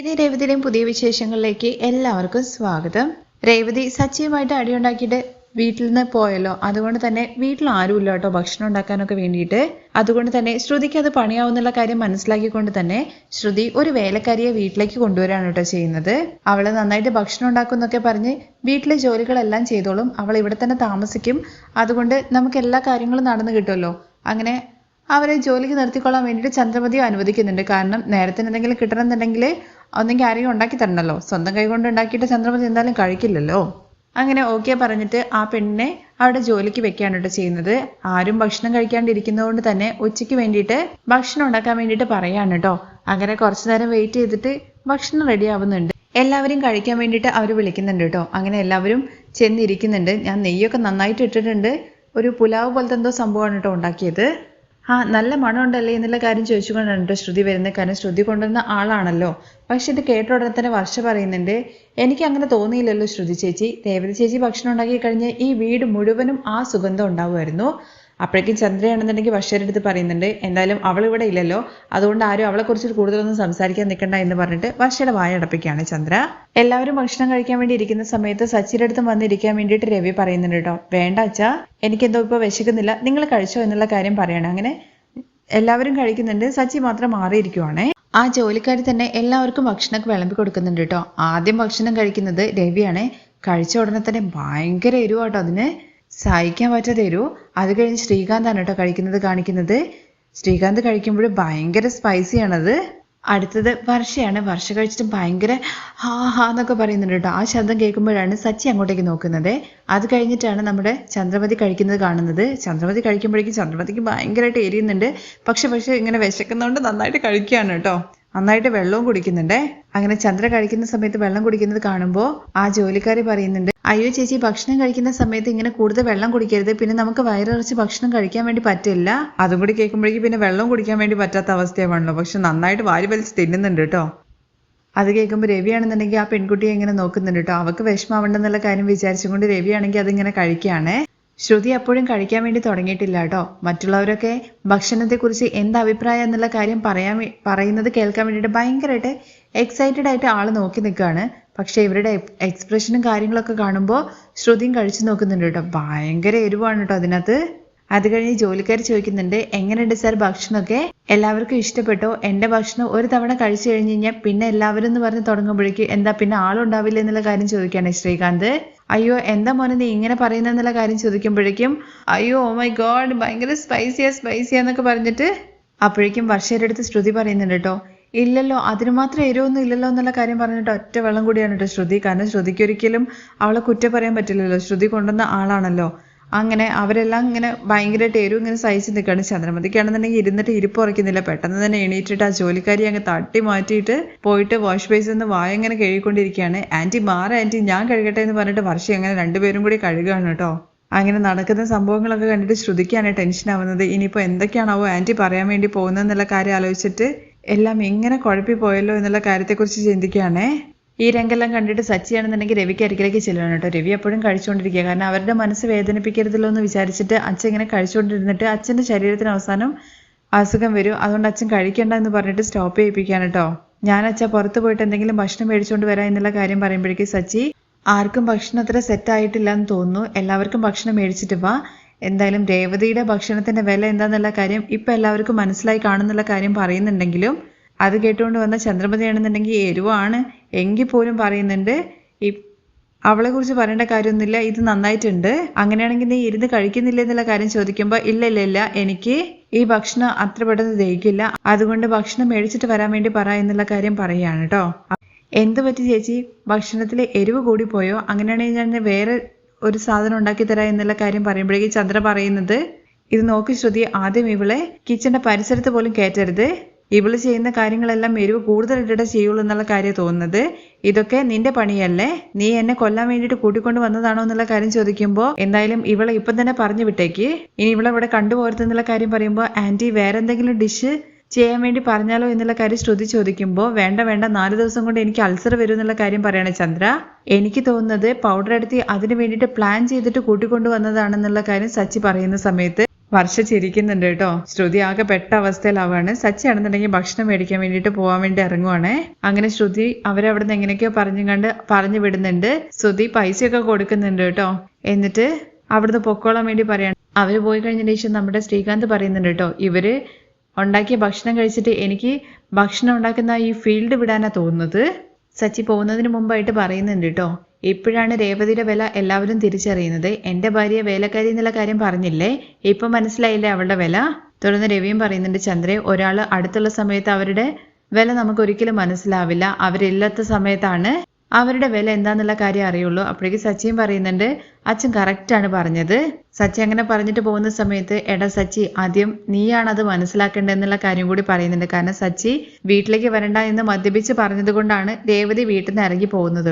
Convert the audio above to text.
ഇനി രേവതിയുടെയും പുതിയ വിശേഷങ്ങളിലേക്ക് എല്ലാവർക്കും സ്വാഗതം. രേവതി സച്ചിയുമായിട്ട് അടിയുണ്ടാക്കിയിട്ട് വീട്ടിൽ നിന്ന് പോയല്ലോ. അതുകൊണ്ട് തന്നെ വീട്ടിൽ ആരുമില്ല കേട്ടോ. ഭക്ഷണം ഉണ്ടാക്കാനൊക്കെ വേണ്ടിയിട്ട്. അതുകൊണ്ട് തന്നെ ശ്രുതിക്ക് അത് പണിയാവുന്നുള്ള കാര്യം മനസ്സിലാക്കിക്കൊണ്ട് തന്നെ ശ്രുതി ഒരു വേലക്കാരിയെ വീട്ടിലേക്ക് കൊണ്ടുവരാണ് കേട്ടോ ചെയ്യുന്നത്. അവൾ നന്നായിട്ട് ഭക്ഷണം ഉണ്ടാക്കും എന്നൊക്കെ പറഞ്ഞ് വീട്ടിലെ ജോലികളെല്ലാം ചെയ്തോളും. അവൾ ഇവിടെ തന്നെ താമസിക്കും. അതുകൊണ്ട് നമുക്ക് എല്ലാ കാര്യങ്ങളും നടന്നു കിട്ടുമല്ലോ. അങ്ങനെ അവരെ ജോലിക്ക് നിർത്തിക്കൊള്ളാൻ വേണ്ടിയിട്ട് ചന്ദ്രമതിയും അനുവദിക്കുന്നുണ്ട്. കാരണം നേരത്തിന് എന്തെങ്കിലും കിട്ടണമെന്നുണ്ടെങ്കിൽ ഒന്നെങ്കിൽ ആരെയും ഉണ്ടാക്കി തരണമല്ലോ സ്വന്തം കൈകൊണ്ട് ഉണ്ടാക്കിയിട്ട് ചന്ദ്രമതി എന്തായാലും കഴിക്കില്ലല്ലോ. അങ്ങനെ ഓക്കെ പറഞ്ഞിട്ട് ആ പെണ്ണിനെ അവിടെ ജോലിക്ക് വെക്കുകയാണ് കേട്ടോ ചെയ്യുന്നത്. ആരും ഭക്ഷണം കഴിക്കാണ്ടിരിക്കുന്നതുകൊണ്ട് തന്നെ ഉച്ചയ്ക്ക് വേണ്ടിയിട്ട് ഭക്ഷണം ഉണ്ടാക്കാൻ വേണ്ടിയിട്ട് പറയാണ് കേട്ടോ അങ്ങനെ കുറച്ചു നേരം വെയിറ്റ് ചെയ്തിട്ട് ഭക്ഷണം റെഡി ആവുന്നുണ്ട്. എല്ലാവരും കഴിക്കാൻ വേണ്ടിയിട്ട് അവർ വിളിക്കുന്നുണ്ട് കേട്ടോ അങ്ങനെ എല്ലാവരും ചെന്നിരിക്കുന്നുണ്ട്. ഞാൻ നെയ്യൊക്കെ നന്നായിട്ട് ഇട്ടിട്ടുണ്ട്. ഒരു പുലാവ് പോലത്തെ എന്തോ സംഭവമാണ് കേട്ടോ ഉണ്ടാക്കിയത്. ആ നല്ല മണമുണ്ടല്ലേ എന്നുള്ള കാര്യം ചോദിച്ചുകൊണ്ടാണ് കേട്ടോ ശ്രുതി വരുന്നത്. കാരണം ശ്രുതി കൊണ്ടുവന്ന ആളാണല്ലോ. പക്ഷെ ഇത് കേട്ട ഉടനെ തന്നെ വർഷ പറയുന്നുണ്ട് എനിക്ക് അങ്ങനെ തോന്നിയില്ലല്ലോ ശ്രുതി ചേച്ചി. രേവതി ചേച്ചി ഭക്ഷണം ഉണ്ടാക്കി കഴിഞ്ഞ് ഈ വീട് മുഴുവനും ആ സുഗന്ധം ഉണ്ടാവുമായിരുന്നു. അപ്പോഴേക്കും ചന്ദ്രയാണെന്നുണ്ടെങ്കിൽ വർഷയുടെ അടുത്ത് പറയുന്നുണ്ട് എന്തായാലും അവൾ ഇവിടെ ഇല്ലല്ലോ. അതുകൊണ്ട് ആരും അവളെക്കുറിച്ച് കൂടുതലൊന്നും സംസാരിക്കാൻ നിൽക്കണ്ട എന്ന് പറഞ്ഞിട്ട് വർഷയുടെ വായ അടപ്പിക്കുകയാണ് ചന്ദ്ര. എല്ലാവരും ഭക്ഷണം കഴിക്കാൻ വേണ്ടി ഇരിക്കുന്ന സമയത്ത് സച്ചിന്റെ അടുത്തും വന്നിരിക്കാൻ വേണ്ടിയിട്ട് രവി പറയുന്നുണ്ട് കേട്ടോ. വേണ്ട അച്ഛാ എനിക്കെന്തോ ഇപ്പോൾ വിശക്കുന്നില്ല. നിങ്ങൾ കഴിച്ചോ എന്നുള്ള കാര്യം പറയണം. അങ്ങനെ എല്ലാവരും കഴിക്കുന്നുണ്ട്. സച്ചി മാത്രം മാറിയിരിക്കുവാണേ. ആ ജോലിക്കാരി തന്നെ എല്ലാവർക്കും ഭക്ഷണമൊക്കെ വിളമ്പി കൊടുക്കുന്നുണ്ട് കേട്ടോ. ആദ്യം ഭക്ഷണം കഴിക്കുന്നത് രവിയാണ്. കഴിച്ച ഉടനെ തന്നെ ഭയങ്കര എരിവാട്ടോ അതിന്. സഹിക്കാൻ പറ്റാതെ തരൂ അത് കഴിഞ്ഞ് ശ്രീകാന്താണ് കേട്ടോ കഴിക്കുന്നത് കാണിക്കുന്നത്. ശ്രീകാന്ത് കഴിക്കുമ്പോൾ ഭയങ്കര സ്പൈസിയാണത് അടുത്തത് വർഷയാണ്. വർഷ കഴിച്ചിട്ട് ഭയങ്കര ഹാ ഹാ എന്നൊക്കെ പറയുന്നുണ്ട് കേട്ടോ. ആ ശബ്ദം കേൾക്കുമ്പോഴാണ് സച്ചി അങ്ങോട്ടേക്ക് നോക്കുന്നത്. അത് കഴിഞ്ഞിട്ടാണ് നമ്മുടെ ചന്ദ്രമതി കഴിക്കുന്നത് കാണുന്നത്. ചന്ദ്രമതി കഴിക്കുമ്പോഴേക്കും ചന്ദ്രമതിക്ക് ഭയങ്കരമായിട്ട് എരിയുന്നുണ്ട്. പക്ഷെ പക്ഷെ ഇങ്ങനെ വിശക്കുന്നതുകൊണ്ട് നന്നായിട്ട് കഴിക്കുകയാണ് കേട്ടോ. നന്നായിട്ട് വെള്ളവും കുടിക്കുന്നുണ്ടേ. അങ്ങനെ ചന്ദ്ര കഴിക്കുന്ന സമയത്ത് വെള്ളം കുടിക്കുന്നത് കാണുമ്പോൾ ആ ജോലിക്കാരി പറയുന്നുണ്ട് അയ്യോ ചേച്ചി ഭക്ഷണം കഴിക്കുന്ന സമയത്ത് ഇങ്ങനെ കൂടുതൽ വെള്ളം കുടിക്കരുത്. പിന്നെ നമുക്ക് വയറിറച്ച് ഭക്ഷണം കഴിക്കാൻ വേണ്ടി പറ്റില്ല. അതും കൂടി കേൾക്കുമ്പോഴേക്കും പിന്നെ വെള്ളം കുടിക്കാൻ വേണ്ടി പറ്റാത്ത അവസ്ഥയാണല്ലോ. പക്ഷെ നന്നായിട്ട് വാരി വലിച്ച് തിന്നുന്നുണ്ട് കേട്ടോ. അത് കേൾക്കുമ്പോൾ രവിയാണെന്നുണ്ടെങ്കിൽ ആ പെൺകുട്ടിയെ ഇങ്ങനെ നോക്കുന്നുണ്ട് കേട്ടോ. അവക്ക് വിഷമാവണ്ടെന്നുള്ള കാര്യം വിചാരിച്ചുകൊണ്ട് രവിയാണെങ്കിൽ അതിങ്ങനെ കഴിക്കുകയാണേ. ശ്രുതി അപ്പോഴും കഴിക്കാൻ വേണ്ടി തുടങ്ങിയിട്ടില്ല കേട്ടോ. മറ്റുള്ളവരൊക്കെ ഭക്ഷണത്തെക്കുറിച്ച് എന്ത് അഭിപ്രായം എന്നുള്ള കാര്യം പറയാൻ പറയുന്നത് കേൾക്കാൻ വേണ്ടിയിട്ട് ഭയങ്കരമായിട്ട് എക്സൈറ്റഡ് ആയിട്ട് ആൾ നോക്കി നിൽക്കുകയാണ്. പക്ഷേ ഇവരുടെ എക്സ്പ്രഷനും കാര്യങ്ങളൊക്കെ കാണുമ്പോൾ ശ്രുതിയും കഴിച്ചു നോക്കുന്നുണ്ട് കേട്ടോ. ഭയങ്കര എരിവാണ് കേട്ടോ അതിനകത്ത്. അത് കഴിഞ്ഞ് ജോലിക്കാർ ചോദിക്കുന്നുണ്ട് എങ്ങനെയുണ്ട് സാർ ഭക്ഷണമൊക്കെ? എല്ലാവർക്കും ഇഷ്ടപ്പെട്ടോ? എന്റെ ഭക്ഷണം ഒരു തവണ കഴിച്ചു കഴിഞ്ഞ് കഴിഞ്ഞാൽ പിന്നെ എല്ലാവരും എന്ന് പറഞ്ഞ് തുടങ്ങുമ്പോഴേക്കും എന്താ പിന്നെ ആളുണ്ടാവില്ല എന്നുള്ള കാര്യം ചോദിക്കുകയാണ് ശ്രീകാന്ത്. അയ്യോ എന്താ മോനെ നീ ഇങ്ങനെ പറയുന്നെന്നുള്ള കാര്യം ചോദിക്കുമ്പോഴേക്കും അയ്യോ ഓ മൈ ഗോഡ് ഭയങ്കര സ്പൈസിയാ സ്പൈസിയാ എന്നൊക്കെ പറഞ്ഞിട്ട് അപ്പോഴേക്കും വർഷയുടെ അടുത്ത് ശ്രുതി പറയുന്നുണ്ട് കേട്ടോ. ഇല്ലല്ലോ അതിന് മാത്രം എരിവൊന്നും ഇല്ലല്ലോ എന്നുള്ള കാര്യം പറഞ്ഞിട്ട് ഒറ്റ വെള്ളം കൂടിയാണ് കേട്ടോ ശ്രുതി. കാരണം ശ്രുതിക്ക് ഒരിക്കലും അവളെ കുറ്റം പറയാൻ പറ്റില്ലല്ലോ. ശ്രുതി കൊണ്ടുവന്ന ആളാണല്ലോ. അങ്ങനെ അവരെല്ലാം ഇങ്ങനെ ഭയങ്കരമായിട്ട് ടേരും ഇങ്ങനെ സഹിച്ച് നിൽക്കുകയാണ്. ചന്ദ്രമതിക്കാണെന്നുണ്ടെങ്കിൽ ഇരുന്നിട്ട് ഇരിപ്പ് ഉറക്കുന്നില്ല പെട്ടെന്ന് തന്നെ എണീറ്റിട്ട് ആ ജോലിക്കാരി അങ്ങ് തട്ടി മാറ്റിയിട്ട് പോയിട്ട് വാഷ് ബേസിൽ നിന്ന് വായ ഇങ്ങനെ കഴുകിക്കൊണ്ടിരിക്കുകയാണ്. ആന്റി മാറ ആന്റി ഞാൻ കഴുകട്ടെ എന്ന് പറഞ്ഞിട്ട് വർഷം അങ്ങനെ രണ്ടുപേരും കൂടി കഴുകുകയാണ് കേട്ടോ. അങ്ങനെ നടക്കുന്ന സംഭവങ്ങളൊക്കെ കണ്ടിട്ട് ശ്രുതിക്കാണ് ടെൻഷൻ ആവുന്നത്. ഇനിയിപ്പോൾ എന്തൊക്കെയാണാവോ ആന്റി പറയാൻ വേണ്ടി പോകുന്നതെന്നുള്ള കാര്യം ആലോചിച്ചിട്ട് എല്ലാം എങ്ങനെ കുഴപ്പി പോയല്ലോ എന്നുള്ള കാര്യത്തെക്കുറിച്ച് ചിന്തിക്കുകയാണേ? ഈ രംഗെല്ലാം കണ്ടിട്ട് സച്ചിയാണെന്നുണ്ടെങ്കിൽ രവിക്ക് അരികിലേക്ക് ചെല്ലണം കേട്ടോ. രവി എപ്പോഴും കഴിച്ചുകൊണ്ടിരിക്കുക. കാരണം അവരുടെ മനസ്സ് വേദനിപ്പിക്കരുതല്ലോ എന്ന് വിചാരിച്ചിട്ട് അച്ഛൻ ഇങ്ങനെ കഴിച്ചുകൊണ്ടിരുന്നിട്ട് അച്ഛന്റെ ശരീരത്തിന് അവസാനം അസുഖം വരും. അതുകൊണ്ട് അച്ഛൻ കഴിക്കേണ്ട എന്ന് പറഞ്ഞിട്ട് സ്റ്റോപ്പ് ചെയ്യിപ്പിക്കുകയാണ് കേട്ടോ. ഞാൻ അച്ഛ പുറത്ത് പോയിട്ട് എന്തെങ്കിലും ഭക്ഷണം മേടിച്ചുകൊണ്ട് വരാം എന്നുള്ള കാര്യം പറയുമ്പോഴേക്കും സച്ചി ആർക്കും ഭക്ഷണം അത്ര സെറ്റ് ആയിട്ടില്ല എന്ന് തോന്നുന്നു. എല്ലാവർക്കും ഭക്ഷണം മേടിച്ചിട്ട് വാ. എന്തായാലും രേവതിയുടെ ഭക്ഷണത്തിന്റെ വില എന്താണെന്നുള്ള കാര്യം ഇപ്പൊ എല്ലാവർക്കും മനസ്സിലായി കാണുന്നുള്ള കാര്യം പറയുന്നുണ്ടെങ്കിലും അത് കേട്ടുകൊണ്ട് വന്ന ചന്ദ്രമതിയാണെന്നുണ്ടെങ്കിൽ എരുവാണ് എങ്കിൽ പോലും പറയുന്നുണ്ട്. ഈ അവളെ കുറിച്ച് പറയേണ്ട കാര്യമൊന്നുമില്ല ഇത് നന്നായിട്ടുണ്ട്. അങ്ങനെയാണെങ്കിൽ നീ ഇരുന്ന് കഴിക്കുന്നില്ല എന്നുള്ള കാര്യം ചോദിക്കുമ്പോൾ ഇല്ല ഇല്ല ഇല്ല എനിക്ക് ഈ ഭക്ഷണം അത്ര പെട്ടെന്ന് ദഹിക്കില്ല. അതുകൊണ്ട് ഭക്ഷണം മേടിച്ചിട്ട് വരാൻ വേണ്ടി പറ എന്നുള്ള കാര്യം പറയുകയാണ് കേട്ടോ. എന്ത് പറ്റി ചേച്ചി? ഭക്ഷണത്തിൽ എരിവ് കൂടി പോയോ? അങ്ങനെയാണെങ്കിൽ ഞാൻ വേറെ ഒരു സാധനം ഉണ്ടാക്കി തരാം എന്നുള്ള കാര്യം പറയുമ്പോഴേക്കും ചന്ദ്ര പറയുന്നത് ഇത് നോക്കി ശ്രുതി ആദ്യം ഇവളെ കിച്ചന്റെ പരിസരത്ത് പോലും കയറ്റരുത്. ഇവൾ ചെയ്യുന്ന കാര്യങ്ങളെല്ലാം എരിവ് കൂടുതൽ ഇട്ടിട്ടേ ചെയ്യുള്ളൂ എന്നുള്ള കാര്യം തോന്നുന്നത്. ഇതൊക്കെ നിന്റെ പണിയല്ലേ? നീ എന്നെ കൊല്ലാൻ വേണ്ടിയിട്ട് കൂട്ടിക്കൊണ്ട് വന്നതാണോ എന്നുള്ള കാര്യം ചോദിക്കുമ്പോൾ എന്തായാലും ഇവളെ ഇപ്പം തന്നെ പറഞ്ഞു വിട്ടേക്ക്. ഇനി ഇവളെ ഇവിടെ കണ്ടുപോരുത്തെന്നുള്ള കാര്യം പറയുമ്പോൾ ആന്റി വേറെ എന്തെങ്കിലും ഡിഷ് ചെയ്യാൻ വേണ്ടി പറഞ്ഞാലോ എന്നുള്ള കാര്യം ശ്രുതി ചോദിക്കുമ്പോൾ വേണ്ട വേണ്ട നാല് ദിവസം കൊണ്ട് എനിക്ക് അൾസർ വരും എന്നുള്ള കാര്യം പറയണേ ചന്ദ്ര. എനിക്ക് തോന്നുന്നത് പൗഡർ എടുത്ത് അതിന് വേണ്ടിയിട്ട് പ്ലാൻ ചെയ്തിട്ട് കൂട്ടിക്കൊണ്ടു വന്നതാണെന്നുള്ള കാര്യം സച്ചി പറയുന്ന സമയത്ത് വർഷ ചിരിക്കുന്നുണ്ട് കേട്ടോ. ശ്രുതി ആകെ പെട്ട അവസ്ഥയിലാവാണ് സച്ചി ആണെന്നുണ്ടെങ്കിൽ ഭക്ഷണം മേടിക്കാൻ വേണ്ടിയിട്ട് പോകാൻ വേണ്ടി ഇറങ്ങുവാണേ. അങ്ങനെ ശ്രുതി അവരവിടെ നിന്ന് എങ്ങനെയൊക്കെയോ പറഞ്ഞു കണ്ട് പറഞ്ഞു വിടുന്നുണ്ട്. ശ്രുതി പൈസയൊക്കെ കൊടുക്കുന്നുണ്ട് കേട്ടോ. എന്നിട്ട് അവിടുന്ന് പൊക്കോളാൻ വേണ്ടി പറയാണ്. അവർ പോയി കഴിഞ്ഞതിന് ശേഷം നമ്മുടെ ശ്രീകാന്ത് പറയുന്നുണ്ട് കേട്ടോ ഇവർ ഉണ്ടാക്കിയ ഭക്ഷണം കഴിച്ചിട്ട് എനിക്ക് ഭക്ഷണം ഉണ്ടാക്കുന്ന ഈ ഫീൽഡ് വിടാനാ തോന്നുന്നത്. സച്ചി പോകുന്നതിന് മുമ്പായിട്ട് പറയുന്നുണ്ട് കേട്ടോ ഇപ്പോഴാണ് രേവതിയുടെ വില എല്ലാവരും തിരിച്ചറിയുന്നത്. എന്റെ ഭാര്യ വേലക്കാരി എന്നുള്ള കാര്യം പറഞ്ഞില്ലേ? ഇപ്പൊ മനസ്സിലായില്ലേ അവളുടെ വില? തുടർന്ന് രവിയും പറയുന്നുണ്ട് ചന്ദ്രെ ഒരാൾ അടുത്തുള്ള സമയത്ത് അവരുടെ വില നമുക്ക് ഒരിക്കലും മനസ്സിലാവില്ല. അവരില്ലാത്ത സമയത്താണ് അവരുടെ വില എന്താന്നുള്ള കാര്യം അറിയുള്ളൂ. അപ്പോഴേക്ക് സച്ചിയും പറയുന്നുണ്ട് അച്ഛൻ കറക്റ്റ് ആണ് പറഞ്ഞത്. സച്ചി അങ്ങനെ പറഞ്ഞിട്ട് പോകുന്ന സമയത്ത് എടാ സച്ചി ആദ്യം നീയാണ് അത് മനസ്സിലാക്കേണ്ടതെന്നുള്ള കാര്യം കൂടി പറയുന്നുണ്ട്. കാരണം സച്ചി വീട്ടിലേക്ക് വരണ്ട എന്ന് മദ്യപിച്ച് പറഞ്ഞത് കൊണ്ടാണ് രേവതി വീട്ടിൽ നിന്ന് ഇറങ്ങി പോകുന്നത്.